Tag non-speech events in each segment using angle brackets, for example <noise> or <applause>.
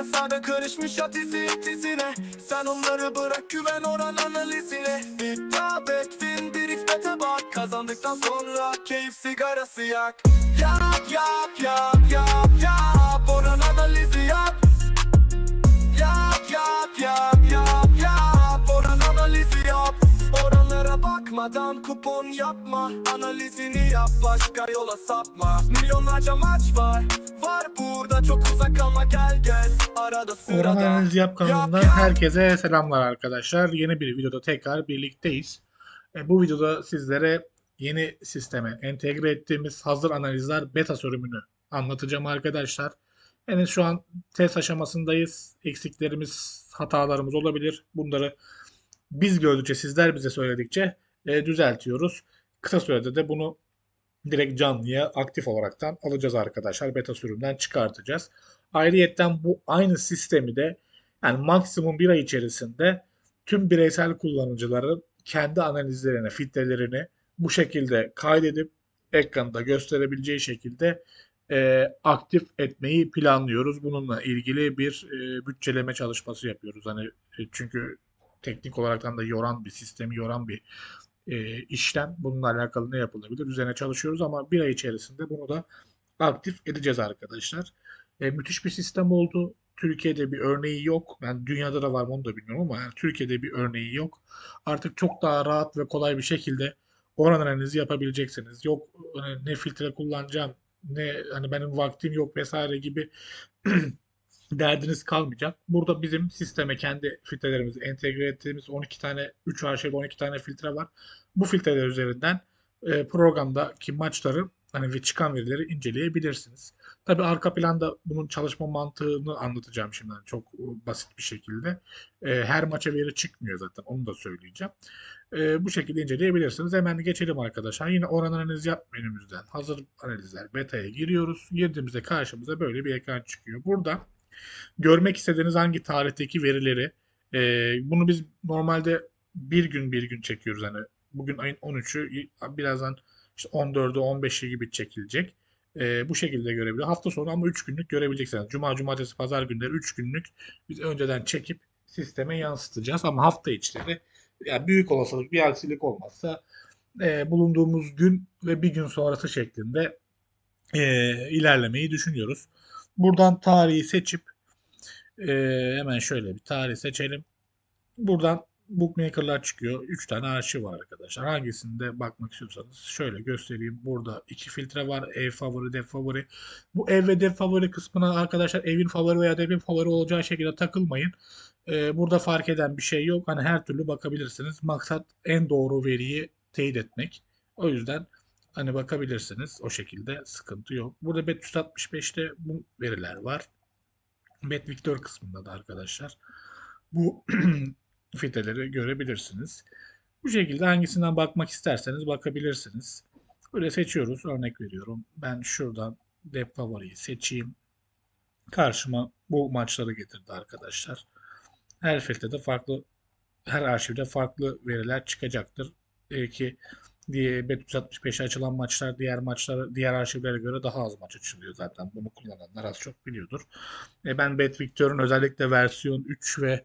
Anayasada karışmış at izi itizine Sen onları bırak güven oran analizine. İddia et fin bir hikmete bak Kazandıktan sonra keyif sigarası yak. Yap yap yap yap yap. Oran analizi Yap bakmadan kupon yapma Analizini yap başka yola sapma Milyonlarca maç var Var burada çok uzak kalma gel gel Arada Orhan sırada Analiz Yap kanalından yap. herkese selamlar arkadaşlar. Yeni bir videoda tekrar birlikteyiz. E, bu videoda sizlere yeni sisteme entegre ettiğimiz hazır analizler beta sürümünü anlatacağım arkadaşlar. Yani şu an test aşamasındayız. Eksiklerimiz, hatalarımız olabilir. Bunları biz gördükçe, sizler bize söyledikçe e, düzeltiyoruz. Kısa sürede de bunu direkt canlıya aktif olaraktan alacağız arkadaşlar. Beta sürümden çıkartacağız. Ayrıyetten bu aynı sistemi de yani maksimum bir ay içerisinde tüm bireysel kullanıcıların kendi analizlerini, filtrelerini bu şekilde kaydedip ekranda gösterebileceği şekilde e, aktif etmeyi planlıyoruz. Bununla ilgili bir e, bütçeleme çalışması yapıyoruz. Hani e, çünkü teknik olaraktan da yoran bir sistemi yoran bir e, işlem. Bununla alakalı ne yapılabilir? Üzerine çalışıyoruz ama bir ay içerisinde bunu da aktif edeceğiz arkadaşlar. E, müthiş bir sistem oldu. Türkiye'de bir örneği yok. Ben dünyada da var mı onu da bilmiyorum ama yani Türkiye'de bir örneği yok. Artık çok daha rahat ve kolay bir şekilde oran analizi yapabileceksiniz. Yok hani ne filtre kullanacağım, ne hani benim vaktim yok vesaire gibi <clears throat> derdiniz kalmayacak. Burada bizim sisteme kendi filtrelerimizi entegre ettiğimiz 12 tane 3 arşiv 12 tane filtre var. Bu filtreler üzerinden e, programdaki maçları hani ve çıkan verileri inceleyebilirsiniz. Tabii arka planda bunun çalışma mantığını anlatacağım şimdi yani çok e, basit bir şekilde. E, her maça veri çıkmıyor zaten onu da söyleyeceğim. E, bu şekilde inceleyebilirsiniz. Hemen geçelim arkadaşlar. Yine oran analiz yap menümüzden hazır analizler beta'ya giriyoruz. Girdiğimizde karşımıza böyle bir ekran çıkıyor. Burada görmek istediğiniz hangi tarihteki verileri e, bunu biz normalde bir gün bir gün çekiyoruz. Hani bugün ayın 13'ü birazdan işte 14'ü 15'i gibi çekilecek. E, bu şekilde görebiliyor. Hafta sonu ama 3 günlük görebileceksiniz. Cuma, cumartesi, pazar günleri 3 günlük biz önceden çekip sisteme yansıtacağız. Ama hafta içleri yani büyük olasılık bir aksilik olmazsa e, bulunduğumuz gün ve bir gün sonrası şeklinde e, ilerlemeyi düşünüyoruz. Buradan tarihi seçip e, hemen şöyle bir tarih seçelim. Buradan bookmaker'lar çıkıyor. 3 tane arşiv var arkadaşlar. Hangisinde bakmak istiyorsanız şöyle göstereyim. Burada iki filtre var. Ev favori, dev favori. Bu ev ve dev favori kısmına arkadaşlar evin favori veya devin favori olacağı şekilde takılmayın. Ee, burada fark eden bir şey yok. Hani her türlü bakabilirsiniz. Maksat en doğru veriyi teyit etmek. O yüzden hani bakabilirsiniz. O şekilde sıkıntı yok. Burada Bet365'te bu veriler var. Bet Victor kısmında da arkadaşlar bu <clears throat> filtreleri görebilirsiniz. Bu şekilde hangisinden bakmak isterseniz bakabilirsiniz. Böyle seçiyoruz. Örnek veriyorum. Ben şuradan Dep Favori'yi seçeyim. Karşıma bu maçları getirdi arkadaşlar. Her filtrede farklı, her arşivde farklı veriler çıkacaktır. Belki diye Bet365'e açılan maçlar diğer maçlara diğer arşivlere göre daha az maç açılıyor zaten. Bunu kullananlar az çok biliyordur. E ben Bet Victor'un özellikle versiyon 3 ve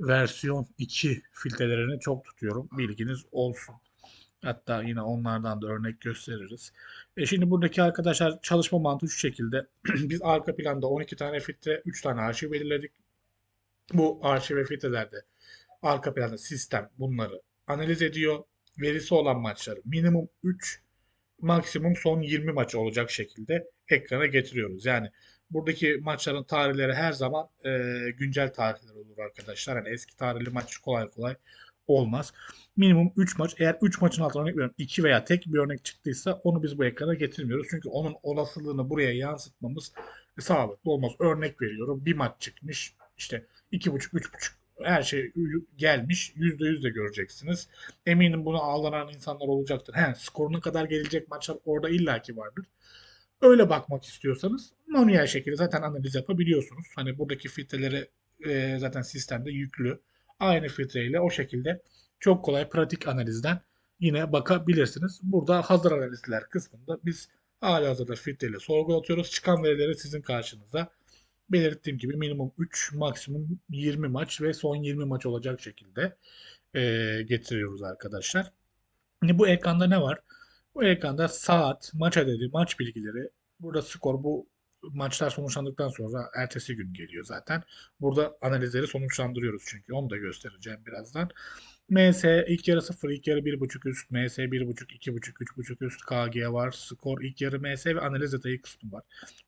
versiyon 2 filtrelerini çok tutuyorum. Bilginiz olsun. Hatta yine onlardan da örnek gösteririz. E şimdi buradaki arkadaşlar çalışma mantığı şu şekilde. <clears throat> Biz arka planda 12 tane filtre, 3 tane arşiv belirledik. Bu arşiv ve filtrelerde arka planda sistem bunları analiz ediyor. Verisi olan maçları minimum 3, maksimum son 20 maç olacak şekilde ekrana getiriyoruz. Yani buradaki maçların tarihleri her zaman e, güncel tarihler olur arkadaşlar. Yani eski tarihli maç kolay kolay olmaz. Minimum 3 maç. Eğer 3 maçın altına örnek veriyorum 2 veya tek bir örnek çıktıysa onu biz bu ekrana getirmiyoruz. Çünkü onun olasılığını buraya yansıtmamız sağlıklı olmaz. Örnek veriyorum bir maç çıkmış işte 2.5-3.5 her şey gelmiş. %100 de göreceksiniz. Eminim buna ağlanan insanlar olacaktır. He, skoruna kadar gelecek maçlar orada illaki vardır. Öyle bakmak istiyorsanız manuel şekilde zaten analiz yapabiliyorsunuz. Hani buradaki filtreleri e, zaten sistemde yüklü. Aynı filtreyle o şekilde çok kolay pratik analizden yine bakabilirsiniz. Burada hazır analizler kısmında biz hala hazırda filtreyle sorgulatıyoruz. Çıkan verileri sizin karşınıza belirttiğim gibi minimum 3, maksimum 20 maç ve son 20 maç olacak şekilde e, getiriyoruz arkadaşlar. Şimdi bu ekranda ne var? Bu ekranda saat, maç adedi, maç bilgileri, burada skor bu maçlar sonuçlandıktan sonra ertesi gün geliyor zaten. Burada analizleri sonuçlandırıyoruz çünkü onu da göstereceğim birazdan. MS ilk yarı 0, ilk yarı 1.5 üst, MS 1.5, 2.5, 3.5 üst, KG var, skor ilk yarı MS ve analiz detayı kısmı var.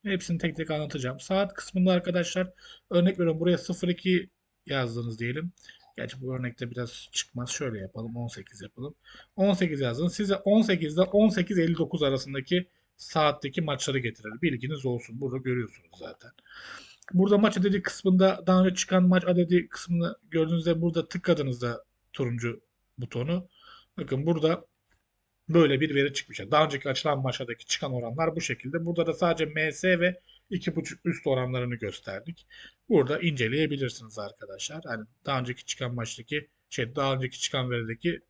Hepsini tek tek anlatacağım. Saat kısmında arkadaşlar örnek veriyorum buraya 02 yazdınız diyelim. Gerçi bu örnekte biraz çıkmaz. Şöyle yapalım. 18 yapalım. 18 yazdınız. Size 18'de 18.59 arasındaki saatteki maçları getirir. Bilginiz olsun. Burada görüyorsunuz zaten. Burada maç adedi kısmında daha önce çıkan maç adedi kısmını gördüğünüzde burada tıkladığınızda turuncu butonu. Bakın burada böyle bir veri çıkmış. Daha önceki açılan maçlardaki çıkan oranlar bu şekilde. Burada da sadece MS ve 2.5 üst oranlarını gösterdik. Burada inceleyebilirsiniz arkadaşlar. Yani daha önceki çıkan maçtaki şey daha önceki çıkan verideki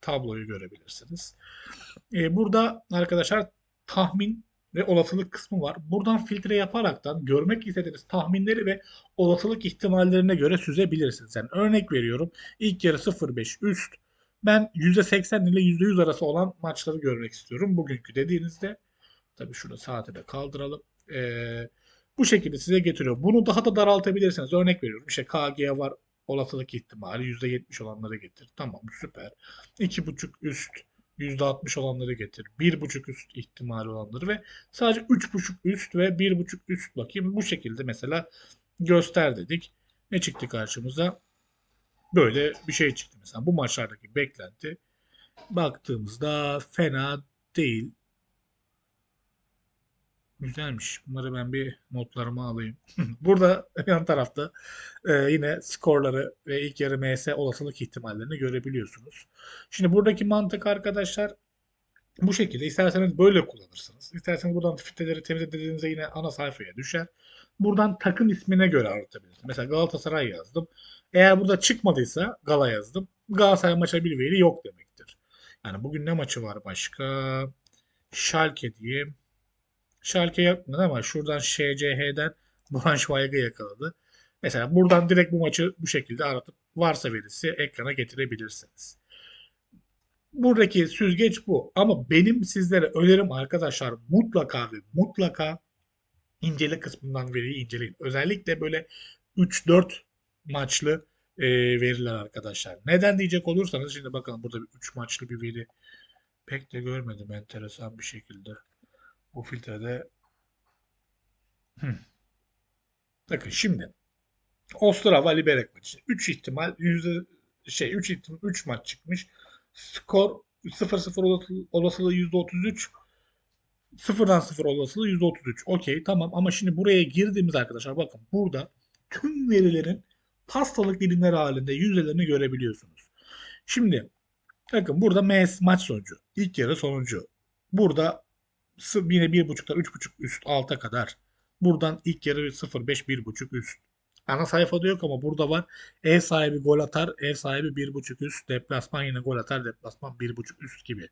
tabloyu görebilirsiniz. Ee, burada arkadaşlar tahmin ve olasılık kısmı var. Buradan filtre yaparaktan görmek istediğiniz tahminleri ve olasılık ihtimallerine göre süzebilirsiniz. Yani örnek veriyorum. İlk yarı 0.5 üst. Ben %80 ile %100 arası olan maçları görmek istiyorum. Bugünkü dediğinizde tabii şunu saate de kaldıralım. Ee, bu şekilde size getiriyor. Bunu daha da daraltabilirsiniz. Örnek veriyorum. İşte KG var olasılık ihtimali %70 olanları getir. Tamam süper. 2.5 üst %60 olanları getir. 1.5 üst ihtimali olanları ve sadece 3.5 üst ve 1.5 üst bakayım. Bu şekilde mesela göster dedik. Ne çıktı karşımıza? Böyle bir şey çıktı mesela. Bu maçlardaki beklenti baktığımızda fena değil. Güzelmiş. Bunları ben bir notlarıma alayım. <laughs> Burada yan tarafta e, yine skorları ve ilk yarı MS olasılık ihtimallerini görebiliyorsunuz. Şimdi buradaki mantık arkadaşlar bu şekilde. İsterseniz böyle kullanırsınız. İsterseniz buradan filtreleri temizlediğinizde yine ana sayfaya düşer. Buradan takım ismine göre aratabilirsiniz. Mesela Galatasaray yazdım. Eğer burada çıkmadıysa Gala yazdım. Galatasaray maça bir veri yok demektir. Yani bugün ne maçı var başka? Schalke diyeyim. Schalke yapmadı ama şuradan SCH'den <laughs> Braunschweig'ı yakaladı. Mesela buradan direkt bu maçı bu şekilde aratıp varsa verisi ekrana getirebilirsiniz. Buradaki süzgeç bu. Ama benim sizlere önerim arkadaşlar mutlaka ve mutlaka incele kısmından veriyi inceleyin. Özellikle böyle 3-4 maçlı e, veriler arkadaşlar. Neden diyecek olursanız şimdi bakalım burada bir 3 maçlı bir veri pek de görmedim enteresan bir şekilde. Bu filtrede. Bakın şimdi Ostrava Liberec maçı. 3 ihtimal yüzde şey 3 ihtimal 3 maç çıkmış. Skor 0-0 olasılığı, olasılığı %33 sıfırdan sıfır olasılığı %33. Okey tamam ama şimdi buraya girdiğimiz arkadaşlar bakın burada tüm verilerin pastalık dilimler halinde yüzdelerini görebiliyorsunuz. Şimdi bakın burada MS maç sonucu. ilk yarı sonucu. Burada yine 1.5'lar 3.5 üst alta kadar. Buradan ilk yarı 0.5 1.5 üst. Ana sayfada yok ama burada var. Ev sahibi gol atar, ev sahibi 1.5 üst, deplasman yine gol atar, deplasman 1.5 üst gibi.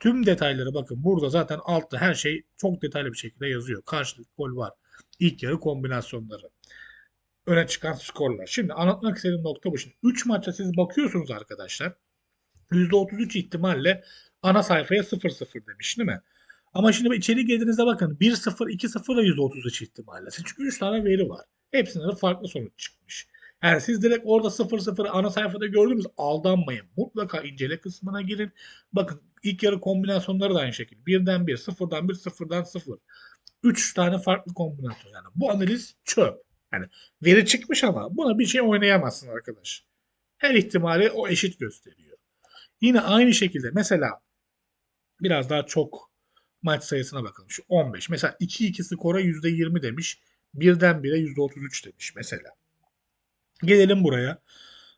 Tüm detayları bakın burada zaten altta her şey çok detaylı bir şekilde yazıyor. Karşılık gol var. İlk yarı kombinasyonları. Öne çıkan skorlar. Şimdi anlatmak istediğim nokta bu. Şimdi 3 maça siz bakıyorsunuz arkadaşlar. %33 ihtimalle ana sayfaya 0-0 demiş değil mi? Ama şimdi içeri girdiğinizde bakın 1-0, 2-0 da %33 ihtimalle. Çünkü 3 tane veri var. Hepsinde de farklı sonuç çıkmış. Yani siz direkt orada 0-0 ana sayfada gördünüz aldanmayın. Mutlaka incele kısmına girin. Bakın ilk yarı kombinasyonları da aynı şekilde. Birden 1, sıfırdan 1, sıfırdan 0. 3 tane farklı kombinasyon. Yani bu analiz çöp. Yani veri çıkmış ama buna bir şey oynayamazsın arkadaş. Her ihtimali o eşit gösteriyor. Yine aynı şekilde mesela biraz daha çok maç sayısına bakalım. Şu 15. Mesela 2-2 skora %20 demiş. Birden 1'e %33 demiş mesela. Gelelim buraya.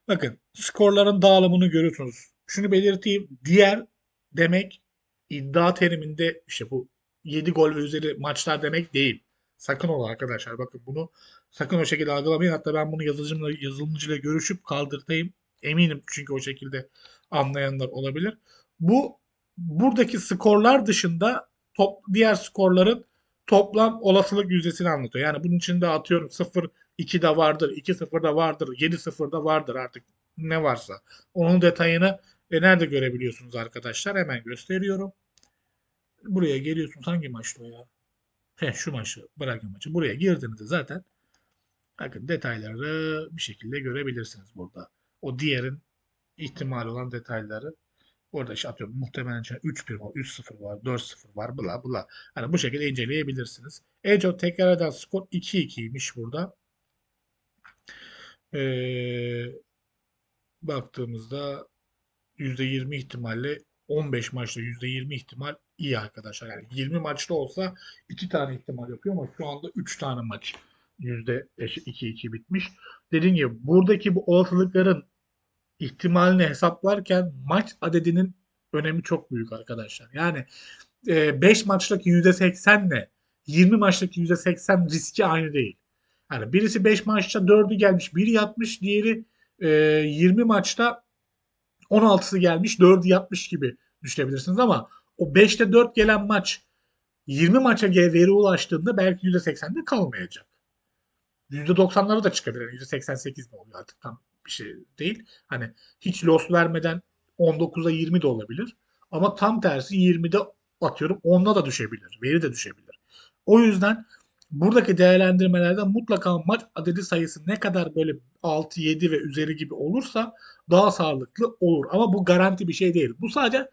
Bakın skorların dağılımını görüyorsunuz. Şunu belirteyim. Diğer demek iddia teriminde işte bu 7 gol ve üzeri maçlar demek değil. Sakın ola arkadaşlar. Bakın bunu sakın o şekilde algılamayın. Hatta ben bunu yazılımcıyla, yazılımcıyla görüşüp kaldırtayım. Eminim çünkü o şekilde anlayanlar olabilir. Bu buradaki skorlar dışında top diğer skorların toplam olasılık yüzdesini anlatıyor. Yani bunun içinde atıyorum 0 2 de vardır, 2 0 da vardır, 7 0 da vardır artık ne varsa. Onun detayını e, nerede görebiliyorsunuz arkadaşlar? Hemen gösteriyorum. Buraya geliyorsunuz. Hangi maçtı ya? He, şu maçı, Braga maçı. Buraya girdiğinizde zaten bakın detayları bir şekilde görebilirsiniz burada. O diğerin ihtimal olan detayları Orada işte atıyorum muhtemelen içinde 3-1 var, 3-0 var, 4-0 var, bla bla. Hani bu şekilde inceleyebilirsiniz. En çok tekrar eden skor 2-2'ymiş burada. Ee, baktığımızda %20 ihtimalle 15 maçta %20 ihtimal iyi arkadaşlar. Yani 20 maçta olsa 2 tane ihtimal yapıyor ama şu anda 3 tane maç %2-2 bitmiş. Dediğim gibi buradaki bu olasılıkların ihtimalini hesaplarken maç adedinin önemi çok büyük arkadaşlar. Yani 5 maçtaki %80 ile 20 maçtaki %80 riski aynı değil. Yani birisi 5 maçta 4'ü gelmiş, biri yatmış, diğeri e, 20 maçta 16'sı gelmiş, 4'ü yatmış gibi düşünebilirsiniz ama o 5'te 4 gelen maç 20 maça veri ulaştığında belki %80'de kalmayacak. %90'lara da çıkabilir. Yani %88 de oluyor artık tam bir şey değil. Hani hiç loss vermeden 19'a 20 de olabilir. Ama tam tersi 20'de atıyorum 10'a da düşebilir. Veri de düşebilir. O yüzden buradaki değerlendirmelerde mutlaka maç adedi sayısı ne kadar böyle 6, 7 ve üzeri gibi olursa daha sağlıklı olur. Ama bu garanti bir şey değil. Bu sadece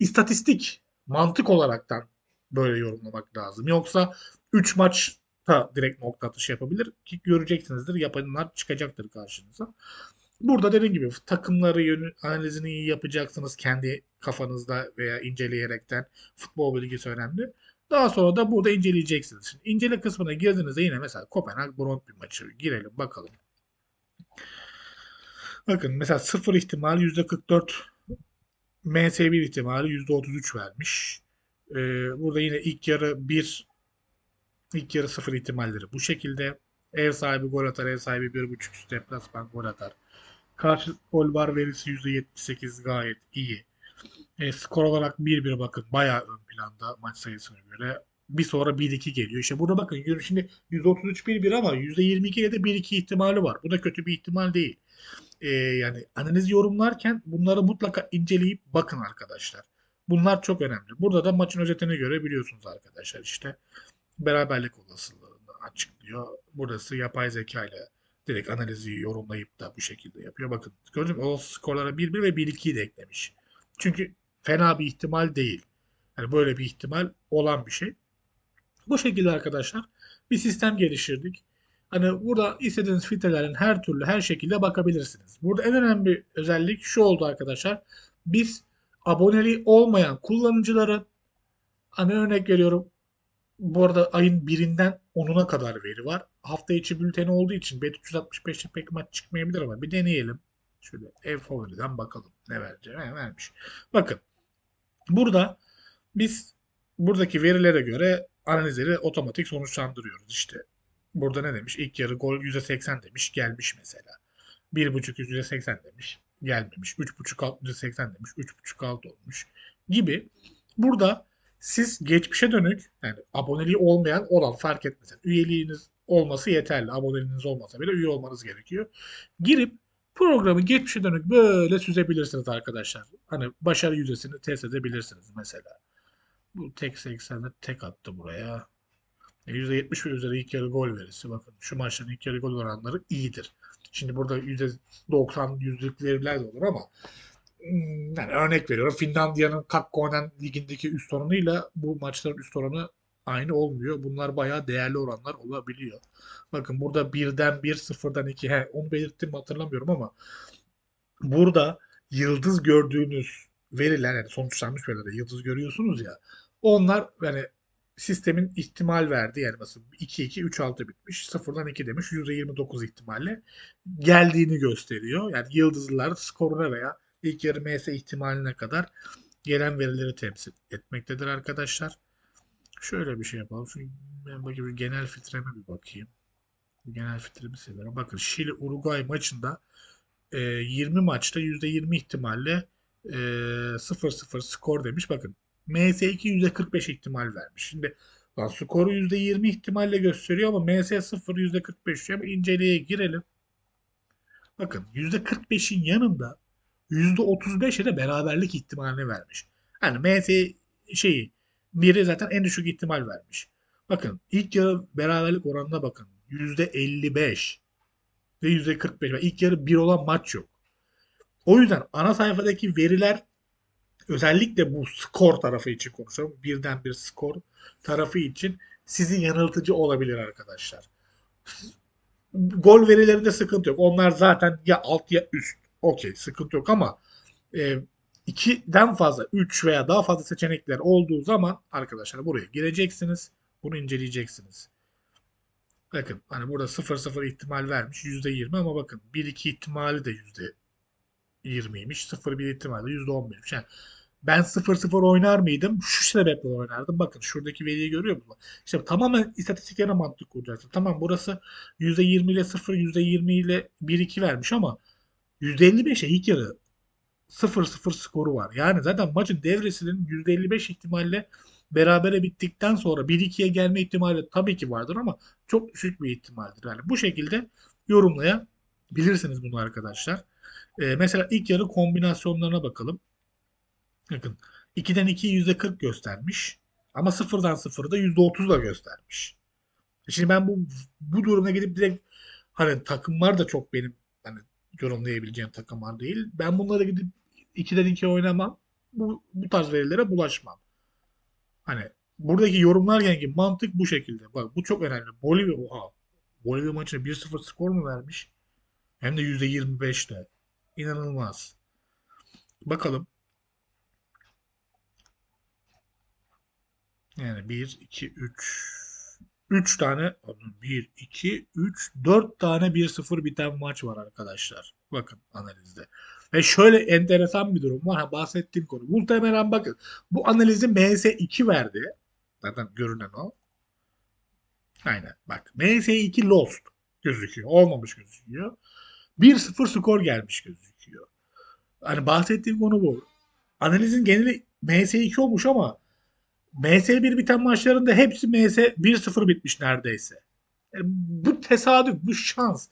istatistik, mantık olaraktan böyle yorumlamak lazım. Yoksa 3 maç da direkt nokta atışı yapabilir ki göreceksinizdir. Yapanlar çıkacaktır karşınıza. Burada dediğim gibi takımları yönü, analizini iyi yapacaksınız kendi kafanızda veya inceleyerekten. Futbol bilgisi önemli. Daha sonra da burada inceleyeceksiniz. Şimdi incele kısmına girdiğinizde yine mesela Kopenhag Brøndby maçı girelim bakalım. Bakın mesela 0 ihtimal %44 MS1 ihtimali %33 vermiş. Ee, burada yine ilk yarı 1 ilk yarı 0 ihtimalleri bu şekilde. Ev sahibi gol atar, ev sahibi 1.5 üst deplasman gol atar. Karşı gol var verisi %78 gayet iyi. E, skor olarak 1-1 bakın bayağı ön planda maç sayısına göre. Bir sonra 1-2 geliyor. İşte burada bakın şimdi %33 1-1 ama %22 ile de 1-2 ihtimali var. Bu da kötü bir ihtimal değil. E, yani analiz yorumlarken bunları mutlaka inceleyip bakın arkadaşlar. Bunlar çok önemli. Burada da maçın özetini görebiliyorsunuz arkadaşlar işte. Beraberlik olasılığını açıklıyor. Burası yapay zeka ile direkt analizi yorumlayıp da bu şekilde yapıyor. Bakın mü? O skorlara 1-1 ve 1-2'yi de eklemiş. Çünkü fena bir ihtimal değil. Yani böyle bir ihtimal olan bir şey. Bu şekilde arkadaşlar bir sistem geliştirdik. Hani burada istediğiniz filtrelerin her türlü her şekilde bakabilirsiniz. Burada en önemli özellik şu oldu arkadaşlar. Biz aboneli olmayan kullanıcıların hani örnek veriyorum bu arada ayın birinden 10'una kadar veri var. Hafta içi bülteni olduğu için Bet365'te pek maç çıkmayabilir ama bir deneyelim. Şöyle ev favoriden bakalım ne verecek. He, vermiş. Bakın burada biz buradaki verilere göre analizleri otomatik sonuçlandırıyoruz. İşte burada ne demiş? İlk yarı gol %80 demiş gelmiş mesela. 1.5 %80 demiş gelmemiş. 3.5 alt %80 demiş. 3.5 alt olmuş gibi. Burada siz geçmişe dönük yani aboneliği olmayan olan fark etmez. Yani üyeliğiniz olması yeterli. Aboneliğiniz olmasa bile üye olmanız gerekiyor. Girip programı geçmişe dönük böyle süzebilirsiniz arkadaşlar. Hani başarı yüzdesini test edebilirsiniz mesela. Bu tek 80'de tek attı buraya. %70 ve üzeri ilk yarı gol verisi. Bakın şu maçların ilk yarı gol oranları iyidir. Şimdi burada %90 yüzlük veriler de olur ama yani örnek veriyorum Finlandiya'nın Kakkonen ligindeki üst oranıyla bu maçların üst oranı aynı olmuyor. Bunlar bayağı değerli oranlar olabiliyor. Bakın burada 1'den 1, 0'dan 2. He, onu belirttim mi hatırlamıyorum ama burada yıldız gördüğünüz veriler yani sonuçlanmış verilerde yıldız görüyorsunuz ya onlar yani sistemin ihtimal verdi yani mesela 2-2 3-6 bitmiş 0'dan 2 demiş %29 ihtimalle geldiğini gösteriyor. Yani yıldızlar skoruna veya ilk yarı MS ihtimaline kadar gelen verileri temsil etmektedir arkadaşlar. Şöyle bir şey yapalım. Şu ben bakayım genel filtreme bir bakayım. Genel filtremi seviyorum. Bakın Şili Uruguay maçında e, 20 maçta %20 ihtimalle e, 0-0 skor demiş. Bakın MS2 %45 ihtimal vermiş. Şimdi Lan skoru %20 ihtimalle gösteriyor ama MS 0 %45 diyor. Ama inceleye girelim. Bakın %45'in yanında %35'e de beraberlik ihtimalini vermiş. Yani MS şeyi biri zaten en düşük ihtimal vermiş. Bakın ilk yarı beraberlik oranına bakın. %55 ve %45. Yani İlk yarı bir olan maç yok. O yüzden ana sayfadaki veriler özellikle bu skor tarafı için konuşuyorum. Birden bir skor tarafı için sizi yanıltıcı olabilir arkadaşlar. Gol verilerinde sıkıntı yok. Onlar zaten ya alt ya üst. Okey sıkıntı yok ama e, ikiden fazla 3 veya daha fazla seçenekler olduğu zaman arkadaşlar buraya gireceksiniz. Bunu inceleyeceksiniz. Bakın hani burada 0-0 ihtimal vermiş %20 ama bakın 1-2 ihtimali de %20'ymiş. 0-1 ihtimali de %15'miş. Yani ben 0-0 oynar mıydım? Şu sebeple oynardım. Bakın şuradaki veriyi görüyor musunuz? İşte tamamen istatistiklere mantık kuracaksın. Tamam burası %20 ile 0, %20 ile 1-2 vermiş ama %55'e ilk yarı 0-0 skoru var. Yani zaten maçın devresinin %55 ihtimalle berabere bittikten sonra 1-2'ye gelme ihtimali tabii ki vardır ama çok düşük bir ihtimaldir. Yani bu şekilde yorumlayabilirsiniz bunu arkadaşlar. Ee, mesela ilk yarı kombinasyonlarına bakalım. Bakın 2'den 2'yi %40 göstermiş. Ama 0'dan 0'da %30 da göstermiş. Şimdi ben bu bu duruma gidip direkt hani takımlar da çok benim yorumlayabileceğim takımlar değil. Ben bunlara gidip 2'den 2'ye oynamam. Bu, bu tarz verilere bulaşmam. Hani buradaki yorumlar yani mantık bu şekilde. Bak bu çok önemli. Bolivya oha. Bolivya maçına 1-0 skor mu vermiş? Hem de %25'te. İnanılmaz. Bakalım. Yani 1, 2, 3. 3 tane 1, 2, 3, 4 tane 1-0 biten maç var arkadaşlar. Bakın analizde. Ve şöyle enteresan bir durum var. Ha, bahsettiğim konu. Muhtemelen bakın. Bu analizi MS2 verdi. Zaten görünen o. Aynen. Bak. MS2 lost gözüküyor. Olmamış gözüküyor. 1-0 skor gelmiş gözüküyor. Hani bahsettiğim konu bu. Analizin geneli MS2 olmuş ama MS1 biten maçlarında hepsi MS 1-0 bitmiş neredeyse. Yani bu tesadüf, bu şans.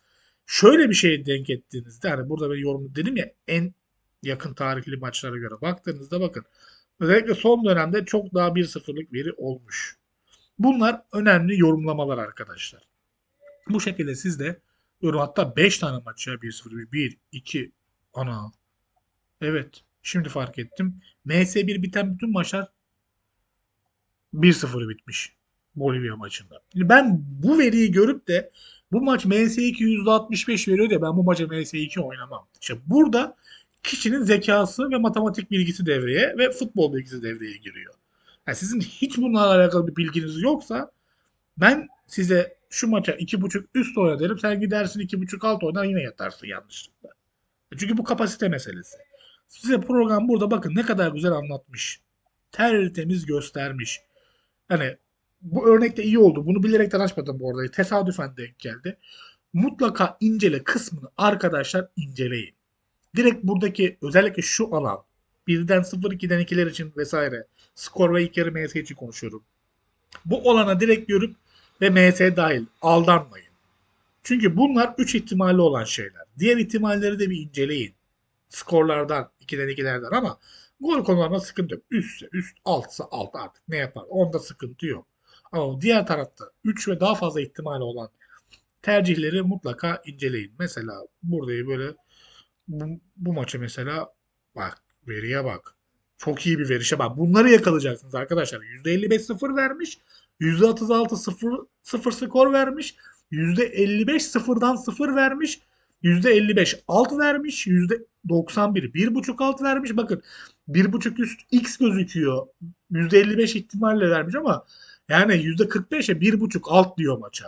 Şöyle bir şeye denk ettiğinizde hani burada ben yorum dedim ya en yakın tarihli maçlara göre baktığınızda bakın özellikle son dönemde çok daha 1-0'lık veri olmuş. Bunlar önemli yorumlamalar arkadaşlar. Bu şekilde siz de yorum hatta 5 tane maç ya 1-0 1 2 ana evet şimdi fark ettim. MS1 biten bütün maçlar 1-0 bitmiş Bolivya maçında. Ben bu veriyi görüp de bu maç MS2 %65 veriyor ya ben bu maça MS2 oynamam. İşte burada kişinin zekası ve matematik bilgisi devreye ve futbol bilgisi devreye giriyor. Yani sizin hiç bunlarla alakalı bir bilginiz yoksa ben size şu maça 2.5 üst oyna derim. Sen gidersin 2.5 alt oynar yine yatarsın yanlışlıkla. Çünkü bu kapasite meselesi. Size program burada bakın ne kadar güzel anlatmış. Tertemiz göstermiş. Hani bu örnekte iyi oldu. Bunu bilerekten açmadım bu arada. Tesadüfen denk geldi. Mutlaka incele kısmını arkadaşlar inceleyin. Direkt buradaki özellikle şu alan 1'den 0 2'den 2'ler için vesaire skor ve ilk yarı MS için konuşuyorum. Bu olana direkt görüp ve MS dahil aldanmayın. Çünkü bunlar 3 ihtimali olan şeyler. Diğer ihtimalleri de bir inceleyin. Skorlardan, 2'den 2'lerden ama gol konularında sıkıntı yok. Üstse üst, altsa alt artık ne yapar. Onda sıkıntı yok. Ama diğer tarafta 3 ve daha fazla ihtimali olan tercihleri mutlaka inceleyin. Mesela burada böyle bu, bu maça mesela bak veriye bak. Çok iyi bir veri. İşte bak bunları yakalayacaksınız arkadaşlar. %55 sıfır vermiş. %36 sıfır, sıfır skor vermiş. %55 sıfırdan sıfır vermiş. %55 alt vermiş. %91 1.5 alt vermiş. Bakın 1.5 üst x gözüküyor. %55 ihtimalle vermiş ama yani %45'e 1.5 alt diyor maça.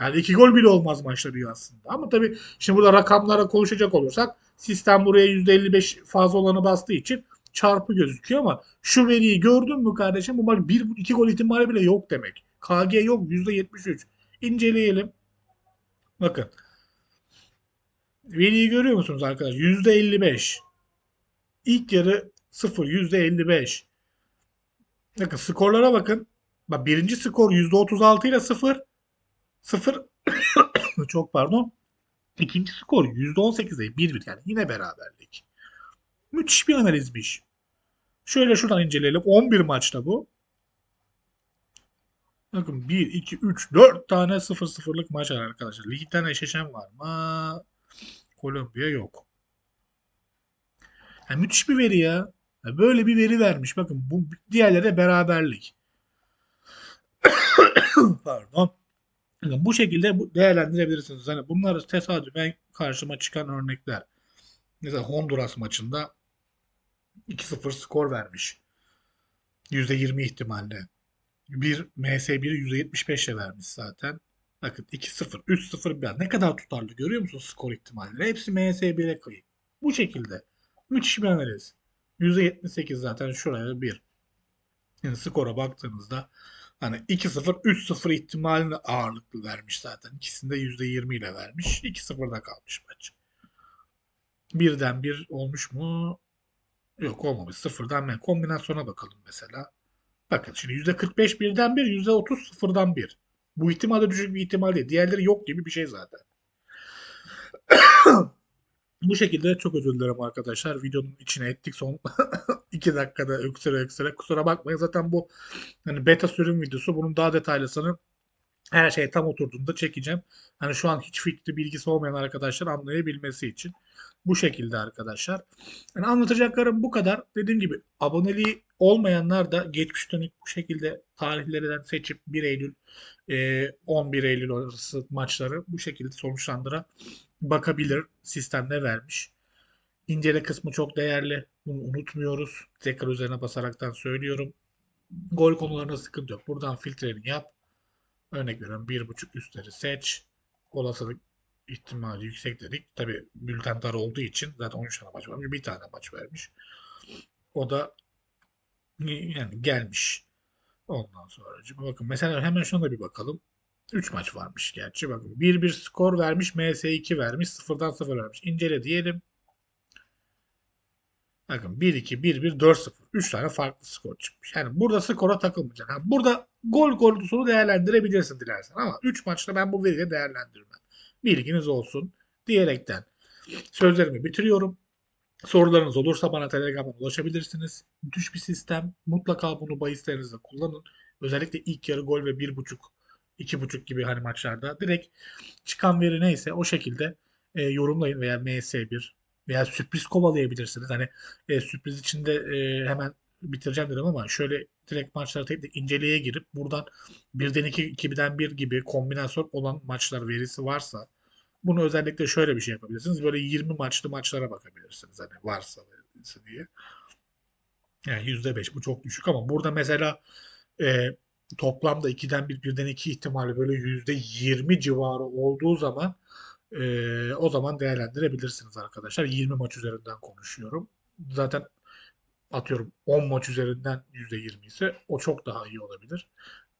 Yani iki gol bile olmaz maçta diyor aslında. Ama tabii şimdi burada rakamlara konuşacak olursak sistem buraya %55 fazla olanı bastığı için çarpı gözüküyor ama şu veriyi gördün mü kardeşim bu maç 1 2 gol ihtimali bile yok demek. KG yok %73. İnceleyelim. Bakın. Veriyi görüyor musunuz arkadaşlar? %55. İlk yarı 0 %55. Bakın skorlara bakın. Bak birinci skor %36 ile 0. 0 <coughs> çok pardon. İkinci skor %18 ile 1-1 yani yine beraberlik. Müthiş bir analizmiş. Şöyle şuradan inceleyelim. 11 maçta bu. Bakın 1, 2, 3, 4 tane 0-0'lık maç var arkadaşlar. Ligden eşleşen var mı? Kolombiya yok. Yani müthiş bir veri ya. Ya Böyle bir veri vermiş. Bakın bu diğerleri de beraberlik. <coughs> Pardon. Yani bu şekilde bu değerlendirebilirsiniz. Hani bunlar tesadüfen karşıma çıkan örnekler. Mesela Honduras maçında 2-0 skor vermiş. %20 ihtimalle. Bir MS1'i %75'e vermiş zaten. Bakın 2-0, 3-0 bir Ne kadar tutarlı görüyor musunuz skor ihtimalleri? Hepsi MS1'e kayıp. Bu şekilde. Müthiş bir analiz. %78 zaten şuraya 1. Yani skora baktığınızda hani 2-0, 3-0 ihtimalini ağırlıklı vermiş zaten. İkisinde %20 ile vermiş. 2-0'da kalmış maç. Birden bir olmuş mu? Yok olmamış. Sıfırdan bir. Kombinasyona bakalım mesela. Bakın şimdi %45 birden bir, %30 sıfırdan bir. Bu ihtimal düşük bir ihtimal değil. Diğerleri yok gibi bir şey zaten. <coughs> Bu şekilde çok özür dilerim arkadaşlar. Videonun içine ettik son <coughs> 2 dakikada öksüre öksüre. Kusura bakmayın. Zaten bu hani beta sürüm videosu. Bunun daha detaylısını her şey tam oturduğunda çekeceğim. Hani şu an hiç fikri bilgisi olmayan arkadaşlar anlayabilmesi için. Bu şekilde arkadaşlar. Yani anlatacaklarım bu kadar. Dediğim gibi aboneliği olmayanlar da geçmiş dönük bu şekilde tarihlerden seçip 1 Eylül e, 11 Eylül arası maçları bu şekilde sonuçlandıra bakabilir. Sistemde vermiş. İncele kısmı çok değerli. Bunu unutmuyoruz. Tekrar üzerine basaraktan söylüyorum. Gol konularında sıkıntı yok. Buradan filtreni yap. Örnek veriyorum 1.5 üstleri seç. Olasılık ihtimali yüksek dedik. Tabi bülten dar olduğu için zaten 13 tane maç varmış. Bir tane maç vermiş. O da yani gelmiş. Ondan sonra bakın mesela hemen şuna da bir bakalım. 3 maç varmış gerçi. Bakın 1-1 skor vermiş. MS2 vermiş. 0'dan 0 vermiş. İncele diyelim. Bakın 1-2, 1-1, 4-0. 3 tane farklı skor çıkmış. Yani burada skora takılmayacak. Ha, burada gol konusunu değerlendirebilirsin dilersen. Ama 3 maçta ben bu veriyi değerlendirmem. Bilginiz olsun diyerekten sözlerimi bitiriyorum. Sorularınız olursa bana Telegram'dan ulaşabilirsiniz. Müthiş bir sistem. Mutlaka bunu bahislerinizde kullanın. Özellikle ilk yarı gol ve 1.5 2.5 gibi hani maçlarda direkt çıkan veri neyse o şekilde e, yorumlayın veya MS1 veya sürpriz kovalayabilirsiniz. Hani e, sürpriz içinde e, hemen bitireceğim dedim ama şöyle direkt maçları tek tek inceleye girip buradan 1'den 2, 2'den 1 gibi kombinasyon olan maçlar verisi varsa bunu özellikle şöyle bir şey yapabilirsiniz. Böyle 20 maçlı maçlara bakabilirsiniz. Hani varsa diye. Yani %5 bu çok düşük ama burada mesela e, toplamda 2'den 1, 1'den 2 ihtimali böyle %20 civarı olduğu zaman e, o zaman değerlendirebilirsiniz arkadaşlar. 20 maç üzerinden konuşuyorum. Zaten atıyorum 10 maç üzerinden %20 ise o çok daha iyi olabilir.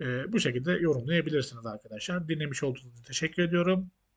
E, bu şekilde yorumlayabilirsiniz arkadaşlar. Dinlemiş olduğunuz için teşekkür ediyorum.